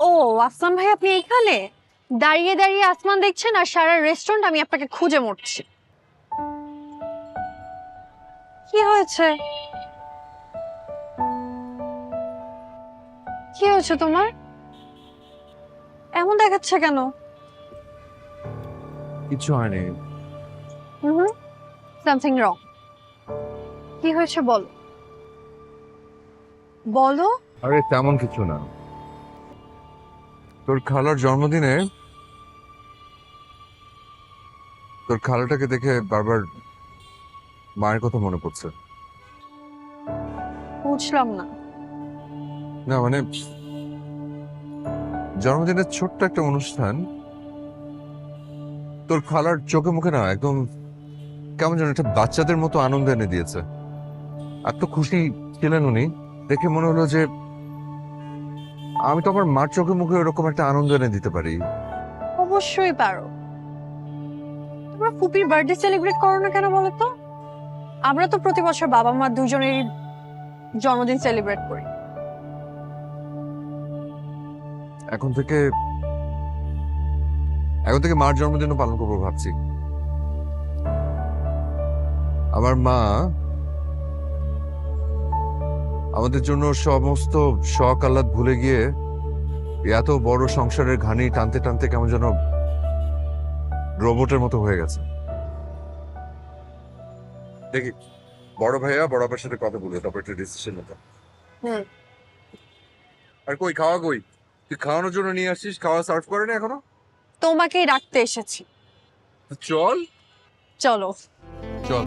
আসমান ভাই আপনি এখানে? দাঁড়িয়ে দাঁড়িয়ে আসমান দেখছেন আর সারা রেস্টুরেন্ট আমি আপনাকে খুঁজে মরছি। কি হয়েছে? কি হয়েছে তোমার? এমন দেখাচ্ছে কেন? কিছু হয়নি। হুম সামথিং রং কি হয়েছে বলো বলো। আরে তেমন কিছু না। তোর খালার জন্মদিনে তোর খালাটাকে দেখে বারবার মায়ের কথা মনে পড়ছে। বুঝলাম না। না মানে জন্মদিনের ছোট্ট একটা অনুষ্ঠান তোর খালার চোখে মুখে না একদম কেমন যেন একটা বাচ্চাদের মতো আনন্দ এনে দিয়েছে। এত খুশি ছিলেন উনি দেখে মনে হলো যে আমি তো আমার মার চোখে মুখে এরকম একটা আনন্দ এনে দিতে পারি। অবশ্যই পারো। তোমরা ফুপির বার্থডে সেলিব্রেট করো না কেন বলো তো? আমরা তো প্রতি বছর বাবা মা দুজনেরই জন্মদিন সেলিব্রেট করি। এখন থেকে এখন থেকে মার জন্মদিনও পালন করব ভাবছি। আমার মা আমাদের জন্য সমস্ত শখ আহ্লাদ ভুলে গিয়ে এত বড় সংসারের ঘানি টানতে টানতে কেমন যেন রোবটের মতো হয়ে গেছে। দেখি বড় ভাইয়া বড় আপার সাথে কথা বলে তারপর একটা ডিসিশন নিতে আর কই খাওয়া কই? তুই খাওয়ানোর জন্য নিয়ে আসিস খাওয়া সার্ভ করে না এখনও? তোমাকেই রাখতে এসেছি। চল। চলো। চল।